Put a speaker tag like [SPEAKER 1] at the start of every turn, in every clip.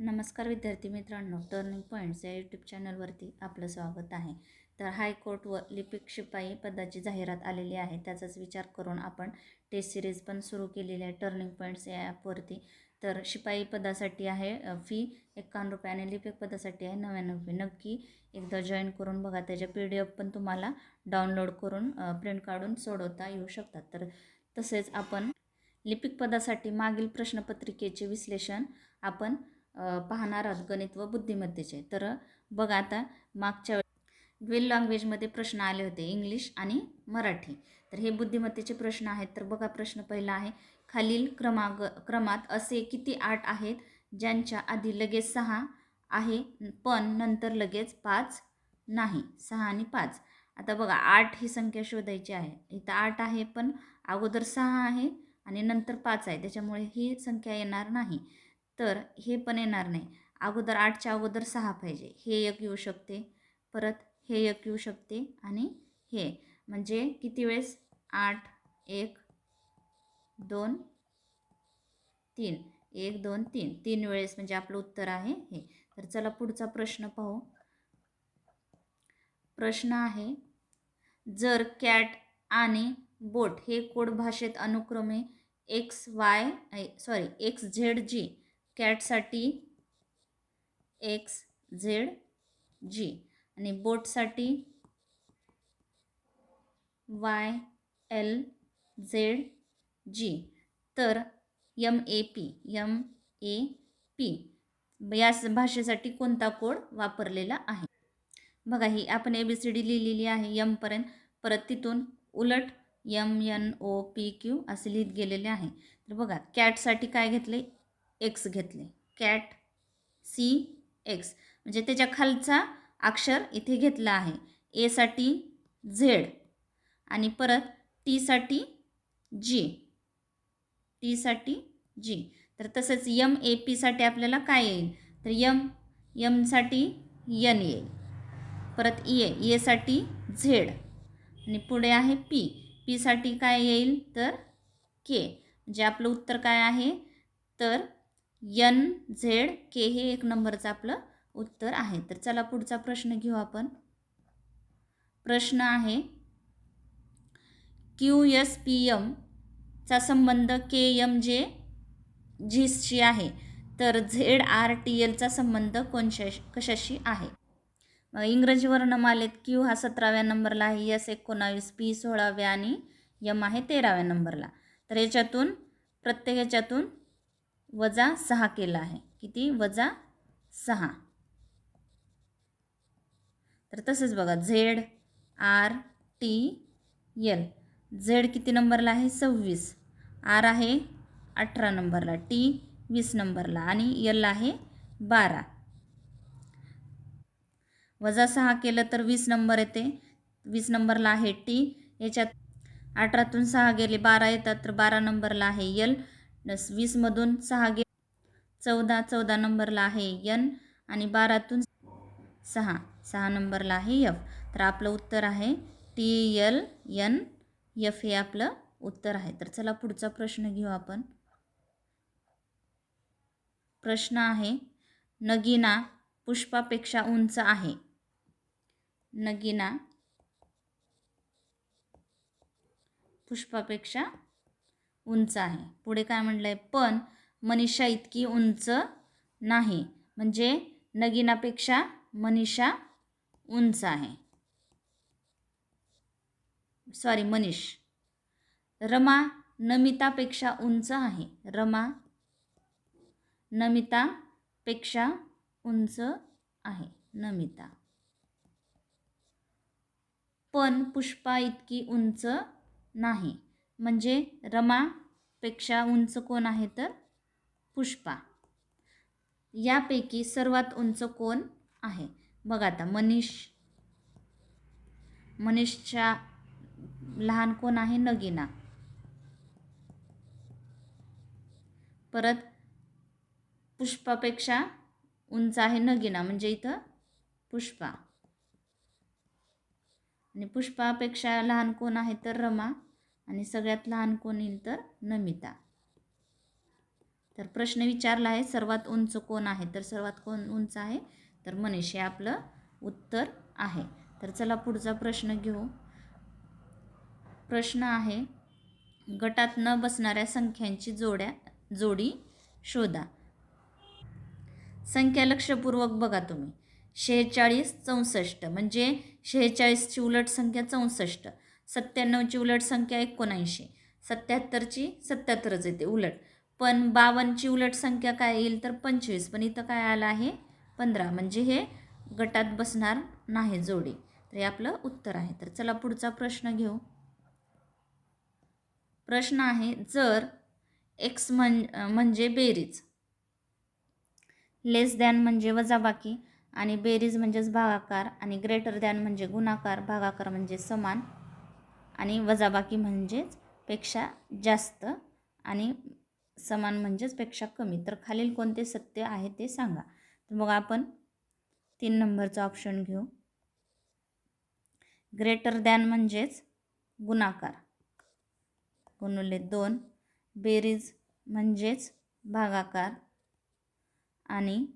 [SPEAKER 1] नमस्कार विद्यार्थी मित्रांनो टर्निंग पॉईंट्स या यूट्यूब चॅनलवरती आपलं स्वागत आहे. तर हायकोर्ट व लिपिक शिपाई पदाची जाहिरात आलेली आहे. त्याचाच विचार करून आपण टेस्ट सिरीज पण सुरू केलेली आहे टर्निंग पॉईंट्स या ॲपवरती तर शिपाई पदासाठी आहे फी एकावन्न रुपये आणि लिपिक पदासाठी आहे नव्याण्णव रुपये नक्की एकदा जॉईन करून बघा. त्याच्या पी डी एफ पण तुम्हाला डाउनलोड करून प्रिंट काढून सोडवता येऊ शकतात. तर तसेच आपण लिपिक पदासाठी मागील प्रश्नपत्रिकेचे विश्लेषण आपण पाहणार आहोत गणित व बुद्धिमत्तेचे. तर बघा आता मागच्या वेळी ड्वेल लँग्वेजमध्ये प्रश्न आले होते इंग्लिश आणि मराठी. तर हे बुद्धिमत्तेचे प्रश्न आहेत. तर बघा प्रश्न पहिला आहे खालील क्रमांक क्रमात असे किती आठ आहेत ज्यांच्या आधी लगेच सहा आहे पण नंतर लगेच पाच नाही सहा आणि पाच. आता बघा आठ ही संख्या शोधायची आहे. इथं आठ आहे पण अगोदर सहा आहे आणि नंतर पाच आहे. त्याच्यामुळे ही संख्या येणार नाही. तर हे पण येणार नाही. अगोदर आठच्या अगोदर सहा पाहिजे. हे एक येऊ शकते. परत हे एक येऊ शकते आणि हे. म्हणजे किती वेळेस? आठ एक दोन तीन. एक दोन तीन. तीन वेळेस म्हणजे आपलं उत्तर आहे हे. तर चला पुढचा प्रश्न पाहू. प्रश्न आहे जर कॅट आणि बोट हे कोड भाषेत अनुक्रमे X Y sorry X Z G कॅटसाठी X Z G. आणि बोटसाठी वाय एल झेड जी. तर M A P M A P या स- भाषेसाठी कोणता कोड वापरलेला आहे? बघा ही आपण ए बी सी डी लिहिलेली आहे. यमपर्यंत परत तिथून उलट M N O P Q असे लिहित गेलेले आहे. तर बघा कॅटसाठी काय घेतले एक्स घेतले. Cat C X. म्हणजे त्याच्या खालचा अक्षर इथे घेतला आहे. एसाठी झेड आणि परत टीसाठी जी. टीसाठी जी. तर तसंच यम ए पीसाठी आपल्याला काय येईल? तर यम यमसाठी यन येईल. परत ए एसाठी झेड. आणि पुढे आहे पी. पीसाठी काय येईल? तर के. म्हणजे आपलं उत्तर काय आहे? तर यन झेड के हे एक नंबरचं आपलं उत्तर आहे. तर चला पुढचा प्रश्न घेऊ आपण. प्रश्न आहे क्यू एस पी एमचा संबंध के एम जे झीसशी आहे. तर झेड आर टी एलचा संबंध कोणशा कशाशी आहे? मग इंग्रजी वर्णमालेत क्यू हा सतराव्या नंबरला आहे यस एकोणावीस पी सोळाव्या आणि यम आहे तेराव्या नंबरला. तर याच्यातून प्रत्येक याच्यातून वजा सहा केला आहे. किती? वजा सहा. तर तसंच बघा Z R T L. Z किती नंबरला आहे? सव्वीस. आर आहे अठरा नंबरला टी वीस नंबरला आणि यल आहे बारा. वजा सहा केलं तर वीस नंबर येते. वीस नंबरला आहे टी. याच्यात अठरातून सहा गेले बारा येतात तर बारा नंबरला आहे यल प्लस वीसमधून सहा गे चौदा चौदा नंबरला आहे यन आणि बारातून सहा. सहा नंबरला आहे यफ तर आपलं उत्तर आहे टी यल यन यफ हे आपलं उत्तर आहे. तर चला पुढचा प्रश्न घेऊ आपण. प्रश्न आहे नगीना पुष्पापेक्षा उंच आहे. नगीना पुष्पापेक्षा उंच आहे. पुढे काय म्हटलं आहे पण मनीषा इतकी उंच नाही. म्हणजे नगिनापेक्षा मनीषा उंच आहे. सॉरी मनीष. रमा नमितापेक्षा उंच आहे. रमा नमितापेक्षा उंच आहे. नमिता. पण पुष्पा इतकी उंच नाही. म्हणजे रमापेक्षा उंच कोण आहे तर? पुष्पा. यापैकी सर्वात उंच कोण आहे? बघा आता मनीष. मनीषच्या लहान कोण आहे? नगीना. परत पुष्पापेक्षा उंच आहे नगीना म्हणजे इथं पुष्पा. आणि पुष्पापेक्षा लहान कोण आहे तर रमा? आणि सगळ्यात लहान कोण येईल तर नमिता. तर प्रश्न विचारला आहे सर्वात उंच कोण आहे? तर सर्वात कोण उंच आहे? तर मनीष हे आपलं उत्तर आहे. तर चला पुढचा प्रश्न घेऊ. प्रश्न आहे गटात न बसणाऱ्या संख्यांची जोड्या जोडी शोधा. संख्या लक्षपूर्वक बघा तुम्ही. शेहेचाळीस चौसष्ट म्हणजे शेहेचाळीसची उलट संख्या चौसष्ट. सत्त्याण्णवची उलट संख्या एकोणऐंशी. सत्याहत्तरची सत्याहत्तरच येते उलट. पण बावन्नची उलट संख्या काय येईल तर पंचवीस. पण इथं काय आलं आहे? पंधरा. म्हणजे हे गटात बसणार नाही जोडी. तर हे आपलं उत्तर आहे. तर चला पुढचा प्रश्न घेऊ. प्रश्न आहे जर एक्स म्हण म्हणजे बेरीज. लेस दॅन म्हणजे वजाबाकी आणि बेरीज म्हणजेच भागाकार आणि ग्रेटर दॅन म्हणजे गुणाकार भागाकार म्हणजे समान. आणि वजाबाकी म्हणजेच पेक्षा जास्त आणि समान म्हणजेच पेक्षा कमी. तर खालील कोणते सत्य आहे ते सांगा. तर मग आपण तीन नंबरचा ऑप्शन घेऊ. ग्रेटर दॅन म्हणजेच गुणाकार. गुणुले दोन. बेरीज म्हणजेच भागाकार. आणि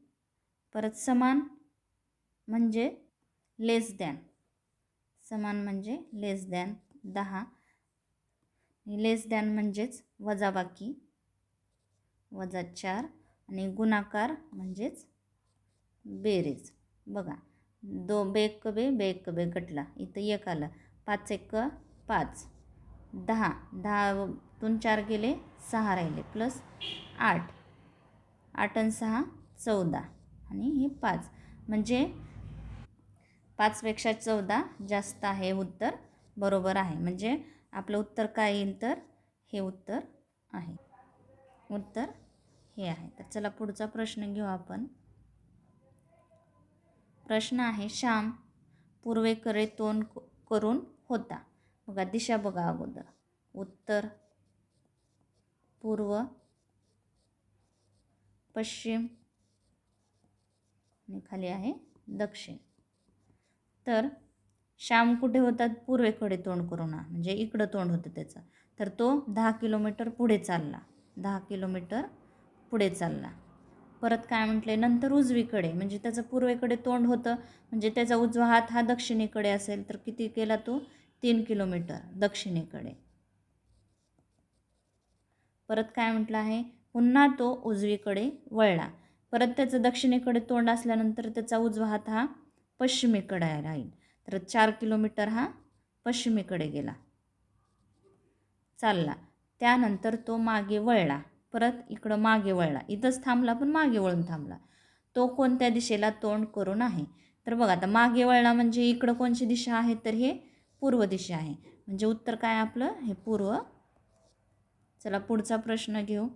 [SPEAKER 1] परत समान म्हणजे लेस दॅन समान म्हणजे लेस दॅन दहा. लेस दॅन म्हणजेच वजाबाकी वजा चार. आणि गुणाकार म्हणजेच बेरीज. बघा. दो बेक बे बेक बे कटला इथं एक आलं. पाच एक पाच. दहा. दहातून चार गेले सहा राहिले. प्लस आठ. आठ आणि सहा चौदा. आणि हे पाच. म्हणजे पाचपेक्षा चौदा जास्त आहे उत्तर. बरोबर आहे. म्हणजे आपलं उत्तर काय येईल तर? हे उत्तर आहे. उत्तर हे आहे. तर चला पुढचा प्रश्न घेऊ आपण. प्रश्न आहे श्याम पूर्वेकडे तोंड करून होता. बघा दिशा बघा अगोदर. उत्तर पूर्व पश्चिम आणि खाली आहे दक्षिण. तर श्याम कुठे होतात? पूर्वेकडे तोंड करून म्हणजे इकडं तोंड होतं त्याचं. तर तो दहा किलोमीटर पुढे चालला. दहा किलोमीटर पुढे चालला. परत काय म्हटले? नंतर उजवीकडे. म्हणजे त्याचं पूर्वेकडे तोंड होतं. म्हणजे त्याचा उजवा हात हा दक्षिणेकडे असेल तर किती केला तो? तीन किलोमीटर दक्षिणेकडे. परत काय म्हटलं आहे? पुन्हा तो उजवीकडे वळला. परत त्याचं दक्षिणेकडे तोंड असल्यानंतर त्याचा उजवा हात हा पश्चिमेकडे राहील. तर चार किलोमीटर हा पश्चिमेकडे गेला. चालला. त्यानंतर तो मागे वळला. परत इकडं मागे वळला. इथंच थांबला पण मागे वळून थांबला. तो कोणत्या दिशेला तोंड करून आहे? तर बघा आता मागे वळला म्हणजे इकडं कोणची दिशा आहे? तर हे पूर्व दिशा आहे. म्हणजे उत्तर काय आपलं? हे पूर्व. चला पुढचा प्रश्न घेऊ.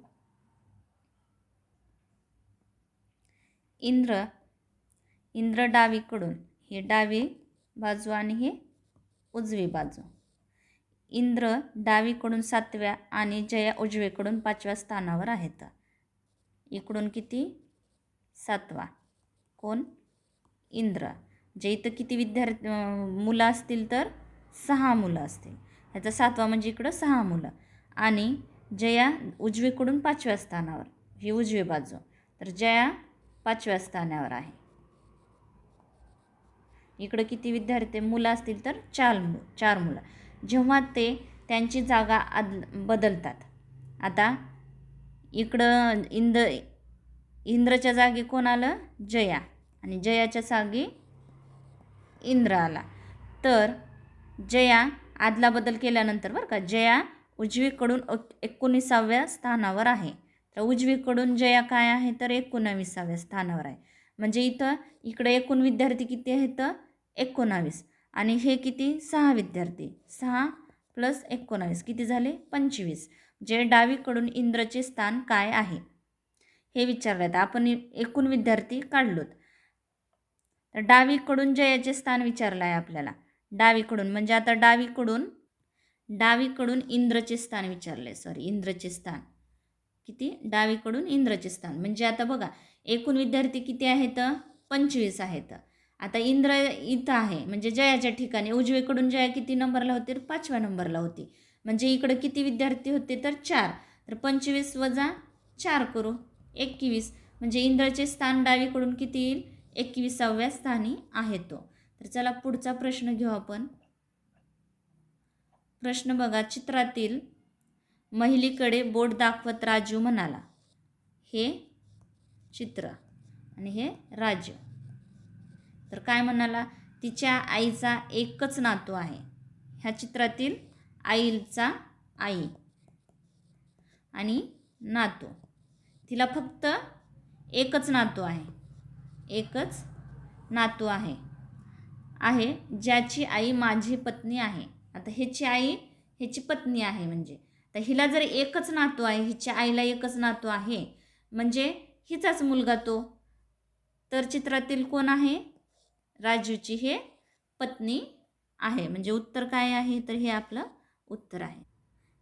[SPEAKER 1] इंद्र इंद्र डावीकडून. हे डावी बाजू आणि हे उजवी बाजू. इंद्र डावीकडून सातव्या आणि जया उजवीकडून पाचव्या स्थानावर आहेत. इकडून किती? सातवा. कोण? इंद्र. जे इथं किती विद्यार्थी मुलं असतील तर सहा मुलं असतील. ह्याचा सातवा म्हणजे इकडं सहा मुलं. आणि जया उजवीकडून पाचव्या स्थानावर ही उजवी बाजू. तर जया पाचव्या स्थानावर आहे. इकडं किती विद्यार्थी मुलं असतील तर चार मु चार मुलं. जेव्हा ते त्यांची जागा आद बदलतात. आता इकडं इंद इंद्रच्या जागी कोण आलं? जया. आणि जयाच्या जागी इंद्र आला. तर जया आदला बदल केल्यानंतर बरं का जया उजवीकडून एकोणीसाव्या स्थानावर आहे. तर उजवीकडून जया काय आहे? तर एकोणावीसाव्या स्थानावर आहे. म्हणजे इथं इकडे एकूण विद्यार्थी किती आहेत? तर एकोणावीस. आणि हे किती? सहा विद्यार्थी. सहा प्लस एकोणावीस. किती झाले? पंचवीस. जे डावीकडून इंद्रचे स्थान काय आहे? हे विचारलं आहे आपण एकूण विद्यार्थी काढलोत. तर डावीकडून जयाचे स्थान विचारलं आहे आपल्याला. डावीकडून. म्हणजे आता डावीकडून डावीकडून इंद्रचे स्थान विचारले सॉरी इंद्रचे स्थान. किती? डावीकडून इंद्रचे स्थान. म्हणजे आता बघा एकूण विद्यार्थी किती आहेत? पंचवीस आहेत. आता इंद्र इथं आहे म्हणजे जयाच्या ठिकाणी. उजवीकडून जया किती नंबरला होती? तर पाचव्या नंबरला होती. म्हणजे इकडं किती विद्यार्थी होते? तर चार. तर पंचवीस वजा चार करू. एकवीस. म्हणजे इंद्राचे स्थान डावीकडून किती येईल? एकविसाव्या स्थानी आहे तो. तर चला पुढचा प्रश्न घेऊ आपण. प्रश्न बघा चित्रातील महिलीकडे बोट दाखवत राजू म्हणाला. हे चित्र आणि हे राजू तर काय म्हणाला? तिच्या आईचा एकच नातू आहे. ह्या चित्रातील आईचा आई आणि नातू. तिला फक्त एकच नातू आहे. एकच नातू आहे. आहे ज्याची आई माझी पत्नी आहे. आता ह्याची आई ह्याची पत्नी आहे म्हणजे. तर हिला जर एकच नातू आहे हिच्या आईला एकच नातू आहे म्हणजे हिचाच मुलगा तो. तर चित्रातील कोण आहे? राजूची हे पत्नी आहे. म्हणजे उत्तर काय आहे? तर हे आपलं उत्तर आहे.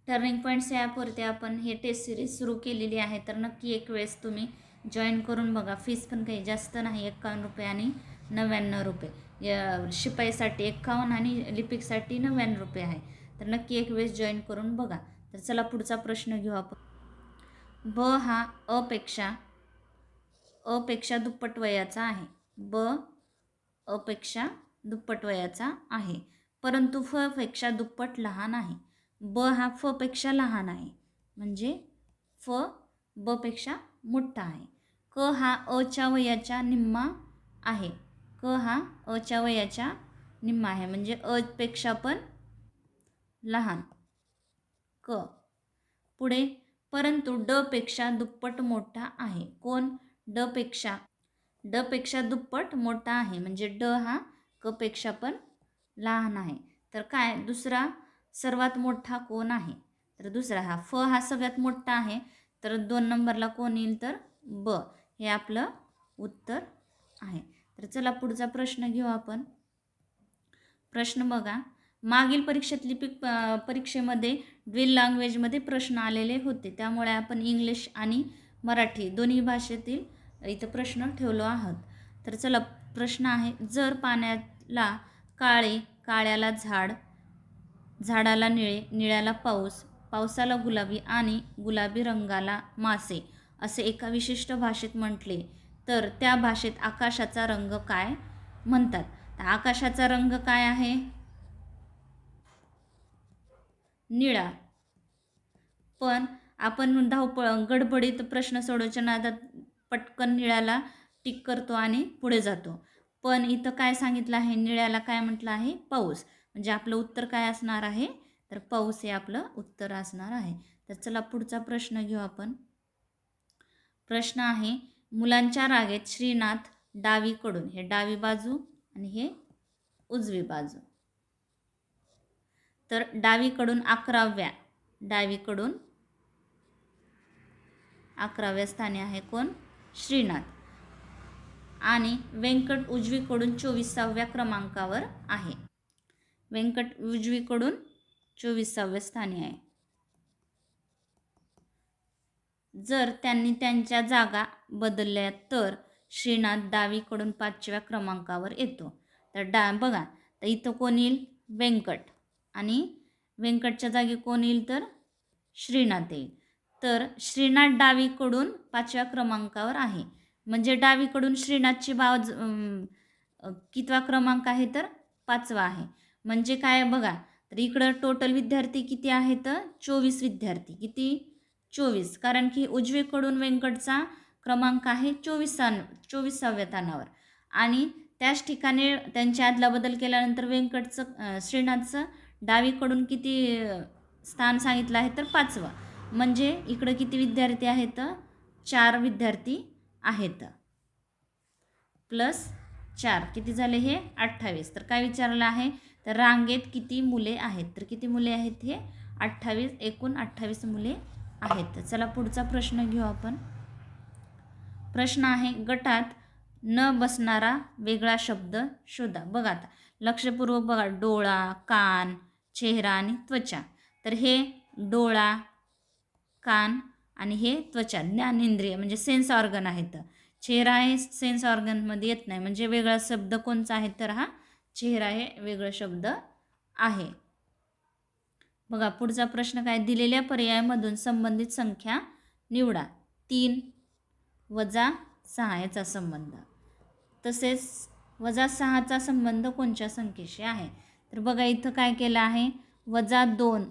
[SPEAKER 1] टर्निंग पॉईंट्स ॲपवरती आपण हे टेस्ट सिरीज सुरू केलेली आहे. तर नक्की एक वेळेस तुम्ही जॉईन करून बघा. फीस पण काही जास्त नाही. एक्कावन्न रुपये आणि नव्याण्णव रुपये. शिपाईसाठी एक्कावन्न आणि लिपिकसाठी नव्याण्णव रुपये आहे. तर नक्की एक वेळेस जॉईन करून बघा. तर चला पुढचा प्रश्न घेऊ आपण. ब हा अपेक्षा अपेक्षा दुप्पट वयाचा आहे. ब अपेक्षा दुप्पट वयाचा आहे. परंतु फ पेक्षा दुप्पट लहान आहे. ब हा फ पेक्षा लहान आहे. म्हणजे फ ब पेक्षा मोठा आहे. क हा अच्या वयाच्या निम्मा आहे. क हा अच्या वयाच्या निम्मा आहे. म्हणजे अ पेक्षा पण लहान. क. पुढे. परंतु ड पेक्षा दुप्पट मोठा आहे. कोण? ड पेक्षा ड पेक्षा दुप्पट मोठा आहे. म्हणजे ड हा क पेक्षा पण लहान आहे. तर काय? दुसरा सर्वात मोठा कोण आहे? तर दुसरा हा. फ हा सगळ्यात मोठा आहे. तर दोन नंबरला कोण येईल तर ब. हे आपलं उत्तर आहे. तर चला पुढचा प्रश्न घेऊ आपण. प्रश्न बघा. मागील परीक्षेतली पिक परीक्षेमध्ये ड्विल लँग्वेजमध्ये प्रश्न आलेले होते. त्यामुळे आपण इंग्लिश आणि मराठी दोन्ही भाषेतील इथं प्रश्न ठेवलो आहोत. तर चला प्रश्न आहे जर पाण्याला काळे काळ्याला झाड झाडाला निळे निळ्याला पाऊस पावसाला गुलाबी आणि गुलाबी रंगाला मासे असे एका विशिष्ट भाषेत म्हटले तर त्या भाषेत आकाशाचा रंग काय म्हणतात? तर आकाशाचा रंग काय आहे? निळा. पण आपण धावपळ गडबडीत प्रश्न सोडवच्या नादात पटकन निळ्याला टिक करतो आणि पुढे जातो. पण इथं काय सांगितलं आहे? निळ्याला काय म्हटलं आहे? पाऊस. म्हणजे आपलं उत्तर काय असणार आहे? तर पाऊस हे आपलं उत्तर असणार आहे. तर चला पुढचा प्रश्न घेऊ आपण. प्रश्न आहे मुलांच्या रागेत श्रीनाथ डावीकडून हे डावी बाजू आणि हे उजवी बाजू. तर डावीकडून अकराव्या डावीकडून अकराव्या स्थानी आहे कोण? श्रीनाथ. आणि व्यंकट उजवीकडून चोवीसाव्या क्रमांकावर आहे. व्यंकट उजवीकडून चोवीसाव्या स्थानी आहे. जर त्यांनी त्यांच्या जागा बदलल्या तर श्रीनाथ डावीकडून पाचव्या क्रमांकावर येतो. तर डा बघा तर इथं कोण येईल? व्यंकट आणि व्यंकटच्या जागी कोण येईल तर? श्रीनाथ येईल. तर श्रीनाथ डावीकडून पाचव्या क्रमांकावर आहे. म्हणजे डावीकडून श्रीनाथची बाज कितवा क्रमांक आहे तर पाचवा आहे. म्हणजे काय बघा तर इकडं टोटल विद्यार्थी किती आहेत चोवीस विद्यार्थी. किती? चोवीस. कारण की उजवीकडून व्यंकटचा क्रमांक आहे चोवीसान चोवीसाव्या तानावर. आणि त्याच ठिकाणी त्यांच्या आदलाबदल केल्यानंतर व्यंकटचं श्रीनाथचं डावीकडून किती स्थान सांगितलं आहे तर पाचवं. म्हणजे इकडं किती विद्यार्थी आहेत? चार विद्यार्थी आहेत. प्लस चार. किती झाले हे? अठ्ठावीस. तर काय विचारलं आहे? तर रांगेत किती मुले आहेत? तर किती मुले आहेत हे? अठ्ठावीस. एकूण अठ्ठावीस मुले आहेत. चला पुढचा प्रश्न घेऊ आपण. प्रश्न आहे गटात न बसणारा वेगळा शब्द शोधा. बघा आता. लक्षपूर्वक बघा. डोळा कान चेहरा आणि त्वचा. तर हे डोळा कान आणि हे त्वचा ज्ञानेंद्रिय म्हणजे सेन्स ऑर्गन आहेत. चेहरा हे सेन्स ऑर्गनमध्ये येत नाही. म्हणजे वेगळा शब्द कोणचा आहे तर हा चेहरा हे वेगळा शब्द आहे. बघा पुढचा प्रश्न काय? दिलेल्या पर्यायामधून संबंधित संख्या निवडा. तीन वजा सहा याचा संबंध. तसेच वजा सहाचा संबंध कोणत्या संख्येशी आहे? तर बघा इथं काय केलं आहे? वजा दोन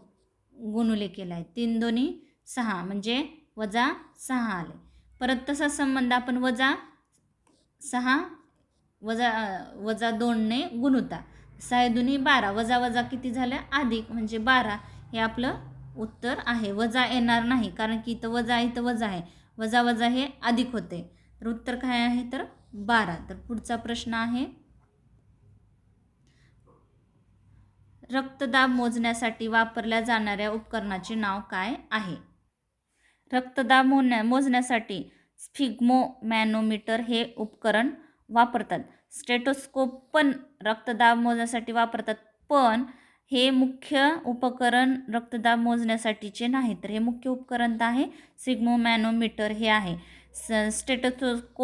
[SPEAKER 1] गुणुले केला आहे. तीन दोन्ही सहा म्हणजे वजा सहा आले. परत तसा संबंध आपण वजा सहा वजा वजा दोनने गुणुता. सहा दोन्ही बारा वजा वजा किती झालं? अधिक म्हणजे बारा हे आपलं उत्तर आहे. वजा येणार नाही कारण की इथं वजा इथं वजा आहे. वजा वजा हे अधिक होते. तर उत्तर काय आहे? तर बारा. तर पुढचा प्रश्न आहे रक्तदाब मोजण्यासाठी वापरल्या जाणाऱ्या उपकरणाचे नाव काय आहे? रक्तदाब मोजण्या मोजण्यासाठी स्फिग्मोमॅनोमीटर हे उपकरण वापरतात. स्टेटोस्कोप पण रक्तदाब मोजण्यासाठी वापरतात पण हे मुख्य उपकरण रक्तदाब मोजण्यासाठीचे नाही तर हे मुख्य उपकरण तर आहे सिग्मोमॅनोमीटर हे आहे. स स्टेटोस्कोपसाठी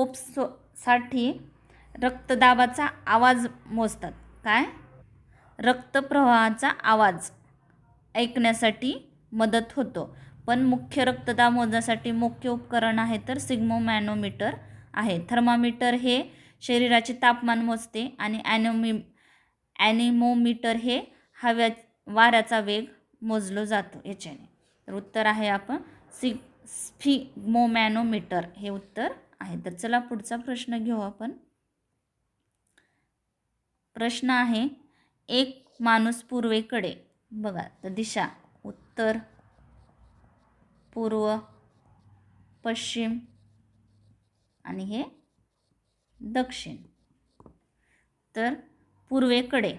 [SPEAKER 1] रक्तदाबाचा आवाज मोजतात. काय? रक्तप्रवाहाचा आवाज ऐकण्यासाठी मदत होतो. पण मुख्य रक्तदाब मोजण्यासाठी मुख्य उपकरण आहे तर सिग्मोमॅनोमीटर आहे. थर्मामीटर हे शरीराचे तापमान मोजते आणि ॲनोमी ॲनिमोमीटर हे हव्या वाऱ्याचा वेग मोजलो जातो याच्याने. तर उत्तर आहे आपण सिग स्फिग्मोमॅनोमीटर हे उत्तर आहे. तर चला पुढचा प्रश्न घेऊ आपण. प्रश्न आहे एक माणूस पूर्वेकडे बघा तर दिशा उत्तर पूर्व पश्चिम आणि हे दक्षिण. तर पूर्वेकडे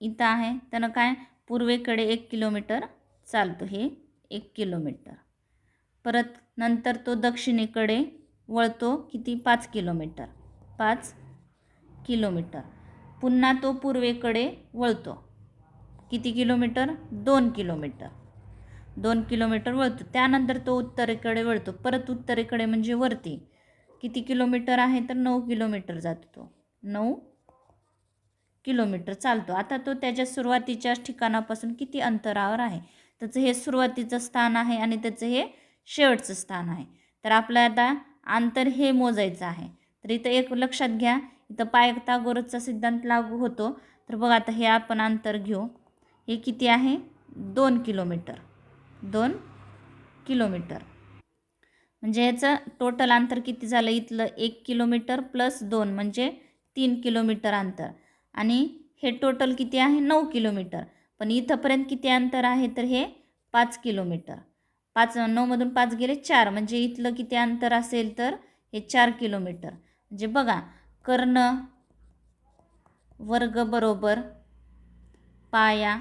[SPEAKER 1] इथं आहे त्यानं काय? पूर्वेकडे एक किलोमीटर चालतो हे एक किलोमीटर. परत नंतर तो दक्षिणेकडे वळतो किती? पाच किलोमीटर. पाच किलोमीटर. पुन्हा तो पूर्वेकडे वळतो. किती किलोमीटर? दोन किलोमीटर. दोन किलोमीटर वळतो. त्यानंतर तो उत्तरेकडे वळतो. परत उत्तरेकडे म्हणजे वरती. किती किलोमीटर आहे तर नऊ किलोमीटर जातो तो. नऊ किलोमीटर चालतो. आता तो त्याच्या सुरुवातीच्या ठिकाणापासून किती अंतरावर आहे? त्याचं हे सुरुवातीचं स्थान आहे आणि त्याचं हे शेवटचं स्थान आहे. तर आपल्या आता अंतर हे मोजायचं आहे. तर इथं एक लक्षात घ्या. इथं पायथागोरसचा सिद्धांत लागू होतो. तर बघा आता हे आपण अंतर घेऊ. हे किती आहे? दोन किलोमीटर. दोन किलोमीटर. म्हणजे याचं टोटल अंतर किती झालं? इथलं एक किलोमीटर प्लस दोन म्हणजे तीन किलोमीटर अंतर. आणि हे टोटल किती आहे? नऊ किलोमीटर. पण इथंपर्यंत किती अंतर आहे? तर हे पाच किलोमीटर. पाच नऊमधून पाच गेले चार. म्हणजे इथलं किती अंतर असेल तर हे चार किलोमीटर. म्हणजे बघा कर्ण वर्ग बरोबर पाया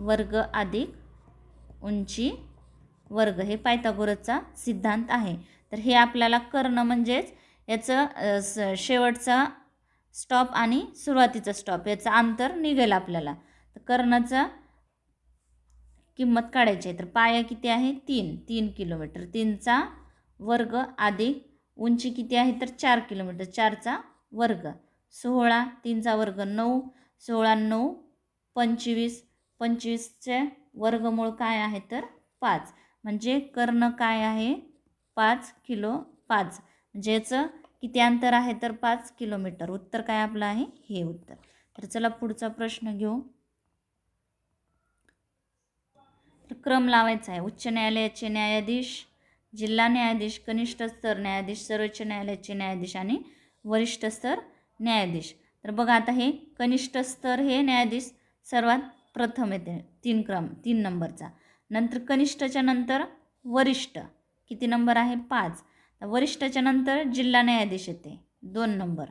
[SPEAKER 1] वर्ग अधिक उंची वर्ग हे पायथागोरसचा सिद्धांत आहे. तर हे आपल्याला कर्ण म्हणजेच याचं स शेवटचा स्टॉप आणि सुरुवातीचा स्टॉप याचं अंतर निघेल आपल्याला. तर कर्णाचा किंमत काढायची आहे. तर पाया किती आहे? तीन. तीन किलोमीटर. तीनचा वर्ग अधिक उंची किती आहे? तर चार किलोमीटर. चारचा वर्ग. सोळा. तीनचा वर्ग नऊ. सोळा नऊ. पंचवीस. पंचवीसचे वर्गमूळ काय आहे तर पाच. म्हणजे कर्ण काय आहे? पाच किलो पाच. म्हणजे याचं किती अंतर आहे तर पाच किलोमीटर. उत्तर काय आपलं आहे? हे उत्तर. तर चला पुढचा प्रश्न घेऊ. तर क्रम लावायचा आहे. उच्च न्यायालयाचे न्यायाधीश जिल्हा न्यायाधीश कनिष्ठ स्तर न्यायाधीश सर्वोच्च न्यायालयाचे न्यायाधीश आणि वरिष्ठ स्तर न्यायाधीश. तर बघा आता हे कनिष्ठ स्तर हे न्यायाधीश सर्वात प्रथम येते तीन क्रम तीन नंबरचा. नंतर कनिष्ठच्या नंतर वरिष्ठ. किती नंबर आहे? पाच. वरिष्ठच्या नंतर जिल्हा न्यायाधीश येते दोन नंबर.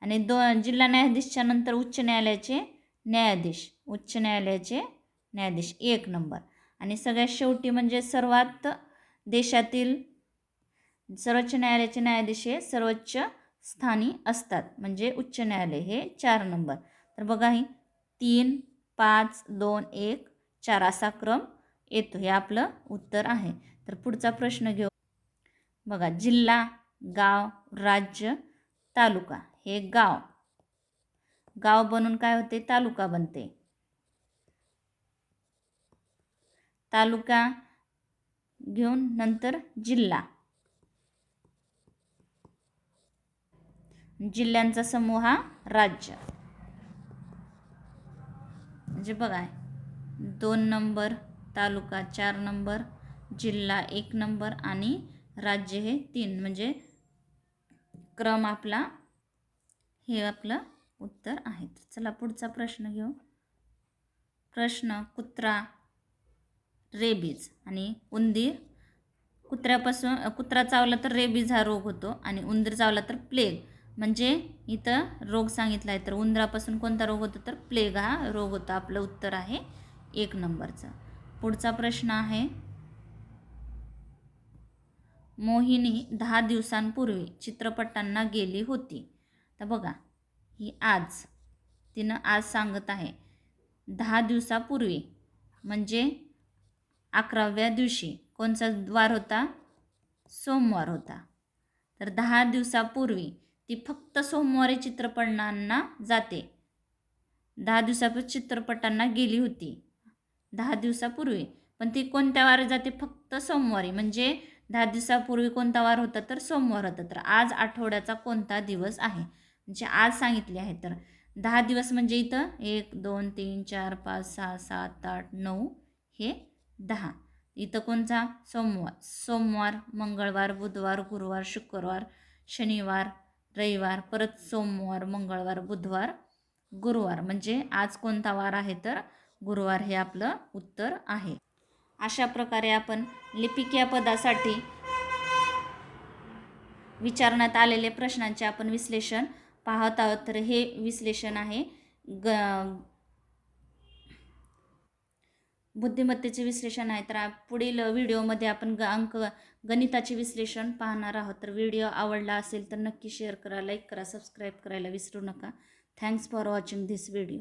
[SPEAKER 1] आणि दो जिल्हा न्यायाधीशच्या नंतर उच्च न्यायालयाचे न्यायाधीश. उच्च न्यायालयाचे न्यायाधीश एक नंबर. आणि सगळ्यात शेवटी म्हणजे सर्वात देशातील सर्वोच्च न्यायालयाचे न्यायाधीश हे सर्वोच्च स्थानी असतात. म्हणजे उच्च न्यायालय हे चार नंबर. तर बघा ही तीन पाच दोन एक चार असा क्रम येतो हे आपलं उत्तर आहे. तर पुढचा प्रश्न घेऊ. बघा जिल्हा गाव राज्य तालुका. हे गाव. गाव बनून काय होते? तालुका बनते. तालुका घेऊन नंतर जिल्हा. जिल्ह्यांचा समूह हा राज्य. म्हणजे बघा दोन नंबर तालुका चार नंबर जिल्हा एक नंबर आणि राज्य हे तीन. म्हणजे क्रम आपला हे आपलं उत्तर आहे. चला पुढचा प्रश्न घेऊ. प्रश्न कुत्रा रेबीज आणि उंदीर. कुत्र्यापासून कुत्रा चावला तर रेबीज हा रोग होतो आणि उंदीर चावला तर प्लेग. म्हणजे इथं रोग सांगितला आहे तर उंदरापासून कोणता रोग होतो तर प्लेग हा रोग होता. आपलं उत्तर आहे एक नंबरचं. पुढचा प्रश्न आहे. मोहिनी दहा दिवसांपूर्वी चित्रपटांना गेली होती. तर बघा ही आज तिनं आज सांगत आहे दहा दिवसापूर्वी म्हणजे अकराव्या दिवशी कोणचा वार होता? सोमवार होता. तर दहा दिवसापूर्वी ती फक्त सोमवारी चित्रपटांना जाते. दहा दिवसापूर्वी चित्रपटांना गेली होती. दहा दिवसापूर्वी. पण ती कोणत्या वारी जाते? फक्त सोमवारी. म्हणजे दहा दिवसापूर्वी कोणता वार होता तर सोमवार होता. तर आज आठवड्याचा कोणता दिवस आहे? म्हणजे आज सांगितले आहे तर. दहा दिवस म्हणजे इथं एक दोन तीन चार पाच सहा सात आठ नऊ हे दहा. इथं कोणता? सोमवार. सोमवार मंगळवार बुधवार गुरुवार शुक्रवार शनिवार रविवार परत सोमवार मंगळवार बुधवार गुरुवार. म्हणजे आज कोणता वार आहे तर गुरुवार हे आपलं उत्तर आहे. अशा प्रकारे आपण लिपिक या पदासाठी विचारण्यात आलेले प्रश्नांचे आपण विश्लेषण पाहत आहोत. तर हे विश्लेषण आहे. ग बुद्धिमत्तेचे विश्लेषण आहे. तर पुढील व्हिडिओमध्ये आपण ग अंक गणिताचे विश्लेषण पाहणार आहोत. तर व्हिडिओ आवडला असेल तर नक्की शेअर करा लाईक करा सबस्क्राईब करायला विसरू नका. Thanks for watching this video